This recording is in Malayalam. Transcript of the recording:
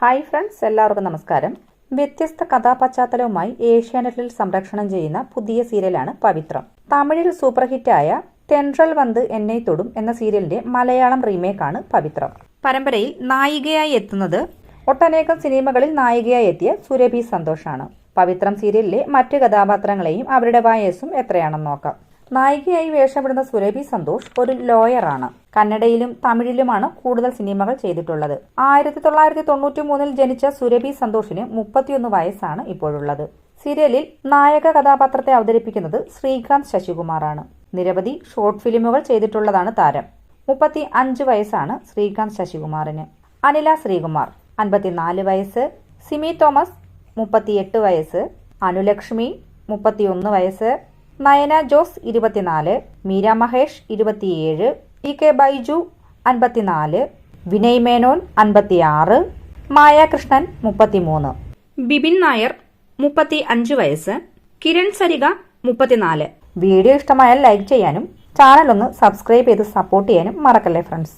ഹായ് ഫ്രണ്ട്സ് എല്ലാവർക്കും നമസ്കാരം. വ്യത്യസ്ത കഥാപശ്ചാത്തലവുമായി ഏഷ്യാനെറ്റിൽ സംരക്ഷണം ചെയ്യുന്ന പുതിയ സീരിയലാണ് പവിത്രം. തമിഴിൽ സൂപ്പർ ഹിറ്റായ തെൻട്രൽ വന്ത് എന്നെ തൊടും എന്ന സീരിയലിന്റെ മലയാളം റീമേക്കാണ് പവിത്രം. പരമ്പരയിൽ നായികയായി എത്തുന്നത് ഒട്ടനേകം സിനിമകളിൽ നായികയായി എത്തിയ സുരഭി സന്തോഷാണ്. പവിത്രം സീരിയലിലെ മറ്റു കഥാപാത്രങ്ങളെയും അവരുടെ വയസ്സും എത്രയാണെന്ന് നോക്കാം. നായികയായി വേഷമിടുന്ന സുരഭി സന്തോഷ് ഒരു ലോയറാണ്. കന്നഡയിലും തമിഴിലുമാണ് കൂടുതൽ സിനിമകൾ ചെയ്തിട്ടുള്ളത്. ആയിരത്തി തൊള്ളായിരത്തി തൊണ്ണൂറ്റി മൂന്നിൽ ജനിച്ച സുരഭി സന്തോഷിന് മുപ്പത്തിയൊന്ന് വയസ്സാണ് ഇപ്പോഴുള്ളത്. സീരിയലിൽ നായക കഥാപാത്രത്തെ അവതരിപ്പിക്കുന്നത് ശ്രീകാന്ത് ശശികുമാറാണ്. നിരവധി ഷോർട്ട് ഫിലിമുകൾ ചെയ്തിട്ടുള്ളതാണ് താരം. മുപ്പത്തി അഞ്ച് വയസ്സാണ് ശ്രീകാന്ത് ശശികുമാറിന്. അനില ശ്രീകുമാർ അൻപത്തിനാല് വയസ്സ്. സിമി തോമസ് മുപ്പത്തിയെട്ട് വയസ്സ്. അനുലക്ഷ്മി മുപ്പത്തിയൊന്ന് വയസ്സ്. നയന ജോസ് ഇരുപത്തിനാല് മീര മഹേഷ് ഇരുപത്തിയേഴ് പി കെ ബൈജു അൻപത്തിനാല് വിനയ് മേനോൻ അൻപത്തിയാറ് മായ കൃഷ്ണൻ മുപ്പത്തിമൂന്ന്. ബിബിൻ നായർ മുപ്പത്തി അഞ്ച് വയസ്സ് കിരൺ സരിക മുപ്പത്തിനാല്. വീഡിയോ ഇഷ്ടമായാൽ ലൈക്ക് ചെയ്യാനും ചാനൽ ഒന്ന് സബ്സ്ക്രൈബ് ചെയ്ത് സപ്പോർട്ട് ചെയ്യാനും മറക്കല്ലേ ഫ്രണ്ട്സ്